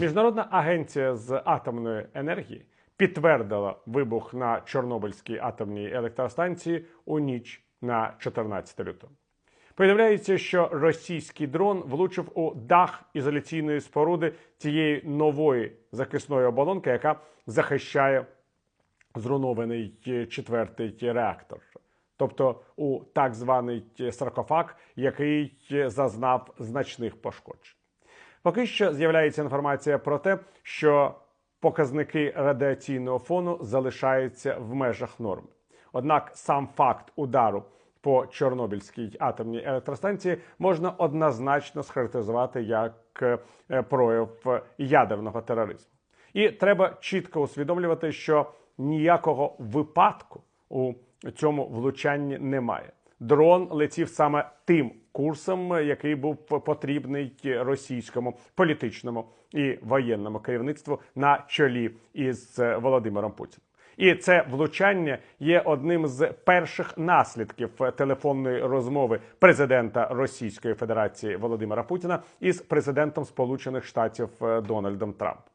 Міжнародна агенція з атомної енергії підтвердила вибух на Чорнобильській атомній електростанції у ніч на 14 лютого. Повідомляється, що російський дрон влучив у дах ізоляційної споруди цієї нової захисної оболонки, яка захищає зруйнований е, четвертий реактор, тобто у так званий е, саркофаг, який е, зазнав значних пошкоджень. Поки що з'являється інформація про те, що показники радіаційного фону залишаються в межах норми. Однак сам факт удару по Чорнобильській атомній електростанції можна однозначно схарактеризувати як е, прояв ядерного тероризму. І треба чітко усвідомлювати, що ніякого випадку у цьому влучанні немає. Дрон летів саме тим курсом, який був потрібний російському політичному і воєнному керівництву на чолі із Володимиром Путіним. І це влучання є одним з перших наслідків телефонної розмови президента Російської Федерації Володимира Путіна із президентом Сполучених Штатів Дональдом Трампом.